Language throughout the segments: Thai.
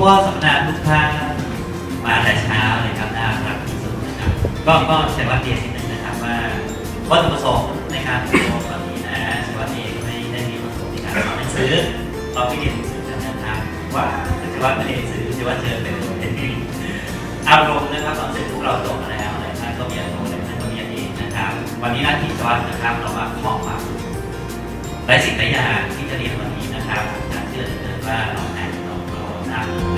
ขอบคุณผู้ว่าสัมมนทุกท่านมาแต่เช้าเลยครับน่ารักที่สุดนะครับก็ก็เสวัสดีนิดนึงนะครับว่าวัตถุประสงค์ในการอบรมแบบนี้นะเสวัสดีไม่ได้มีประสงค์ในการสอนหนังสือเราไม่เรียนหนังสือกันนะครับว่าเสวัสดีไม่ได้หนังสือเสวัสดีเจอเป็นเป็นอารมณ์นะครับตอนเสร็จพวกเราจบแล้วอะไรท่านก็มีอารมณ์อะไรท่านก็มีอดีตนะครับวันนี้หน้าที่สวัสดีนะครับเรามาขอความหลายสิ่งหลายอย่างที่จะเรียนวันนี้นะครับอยากเชื่อเหลือเกินว่าเราแอนเราเราทราบ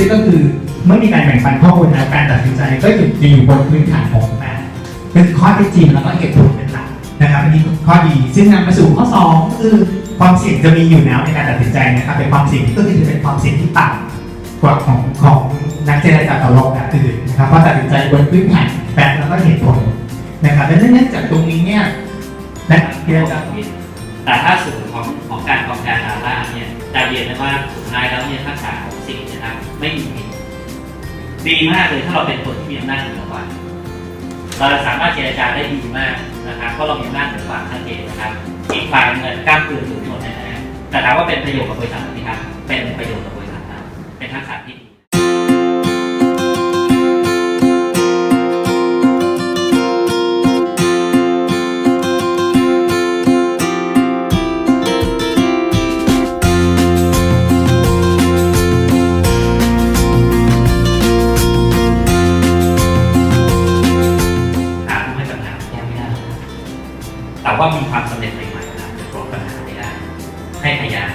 ซึ่งก็คือเมื่อมีการแบ่งปันข้อมูลแล้วการตัดสินใจก็อยู่จะอยู่บนพื้นฐานของแม่เป็นข้อเท็จจริงแล้วก็เหตุผลเป็นหลักนะครับอันนี้ข้อดีซึ่งนำมาสู่ข้อสองก็คือความเสี่ยงจะมีอยู่แล้วในการตัดสินใจนะครับเป็นความเสี่ยงที่ก็คือจะเป็นความเสี่ยงที่ต่ำกว่าของของนักเจรจาต่อรองแบบอื่นนะครับเพราะตัดสินใจบนพื้นฐานแฟกต์แล้วก็เหตุผลนะครับและเนื่องจากตรงนี้เนี่ยนักเจรจาแต่ถ้าสูตรของของการกองการอาล่าเนี่ยจะเรียนได้ว่าสุดท้ายแล้วเนี่ยทักษะของสิ่งนะครับ ไม่มีดดีมากเลยถ้าเราเป็นคนที่มีอำนาจเหนือกว่าเราสามารถเจรจาได้ดีมากนะครับเพราะเรามีอำนาจเหนือกว่าชัดเจนนะครับอีกฝ่ายเงินกล้ามปืนถึงหมดนะฮะแต่ถามว่าเป็นประโยชน์กับบริษัทไหมครับเป็นประโยชน์กับบริษัทครับเป็นทักษะที่ ให้พยายาม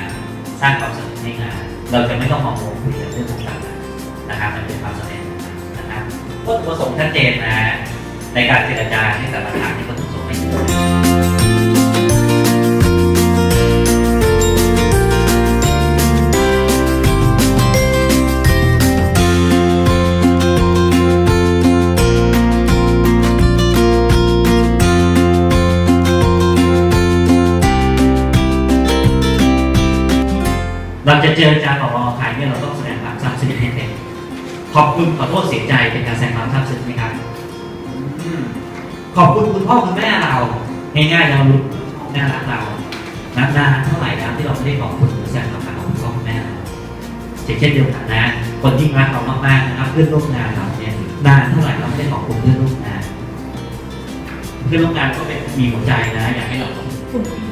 สร้างความสำเร็จในงาน เราจะไม่ต้องมองโงคุยกันเรื่องของการงานะครับมันเป็นความสำเร็จนะครับวัตถุประสงค์ชัดเจนนะในการเจรจาในแต่ละทางที่วัตถุประสงค์ เราจะเจรจาต่อรองใครเนี่ยเราต้องแสดงความซาบซึ้งให้เป็นขอบคุณขอโทษเสียใจเป็นการแสดงความซาบซึ้งไหมครับขอบคุณคุณพ่อคุณแม่เราง่ายๆเรารู้น่ารักเรานานๆเท่าไหร่แล้วที่เราไม่ได้ขอบคุณหรือแสดงความรักของคุณพ่อคุณแม่เราเช่นเดียวกันนะ คนที่รักเรามากๆนะครับเพื่อนร่วมงานเราเนี่ยนานเท่าไหร่เราไม่ได้ขอบคุณเพื่อนร่วมงานเพื่อนร่วมงานก็เป็นมีหัวใจนะ อยากให้เราขอบคุณปี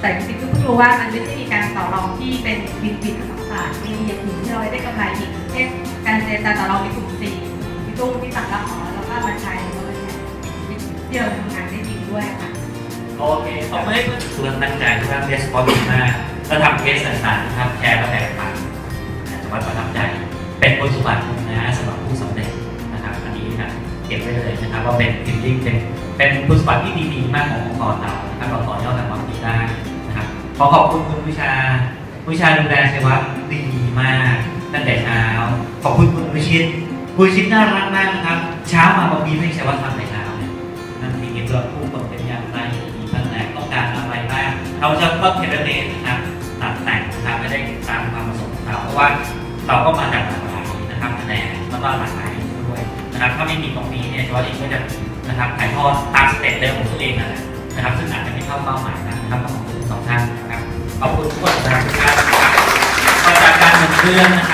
แต่จริงๆก็ เพราะว่ามันไม่ใช่มีการต่อรองที่เป็นบินบินกับสองฝ่ายมีอย่างอื่นที่เราได้กำไรอีกเช่นการเจรจาต่อรองในกลุ่มสี่พี่ตุ้งพี่ตักรับขอแล้วก็มาใช้แล้วก็เนี่ยที่เราทำงานได้จริงด้วยค่ะโอเคขอบคุณให้เพื่อนเพื่อนตั้งใจนะครับเรสปอนส์มากแล้วทำเคสต่างๆนะครับแชร์และแบ่งปันจังหวัดประทับใจ เป็นบทสมบัตินะสำหรับผู้สำเร็จนะครับอันนี้นะเก็บไว้เลยนะครับว่าเป็นฟิลลิ่งเป็นเป็นคุณสมบัติที่ดีๆมากขององค์กรเรานะครับเราต่อยอดจากความดีได้ ขอขอบคุณคุณวิชา วิชาดูแลเชวัตดีมากตั้งแต่เช้า ขอบคุณคุณวิชิตคุณวิชิตน่ารักมากนะครับ เช้ามาบอกมีให้เชวัตทำในเช้าเนี่ยนั่นที่เห็นว่าผู้คนเป็นอย่างไรมีปัญหาต้องการอะไรบ้างเราจะก็เทเลเมตนะครับตัดแต่งนะครับไม่ได้ตามความประสงค์ของเราเพราะว่าเราก็มาจากหลากหลายนะครับคะแนนแล้วก็หลากหลายด้วยนะครับถ้าไม่มีตรงนี้เนี่ยจอร์เองก็จะนะครับถ่ายทอดตามสเต็ปเดิมของตัวเองนั่นแหละนะครับ ซึ่งอาจจะไม่เข้าเป้าหมายนะครับ ขอบคุณทุกคนนะครับต่อจากการหนึ่งเรื่องนะครับ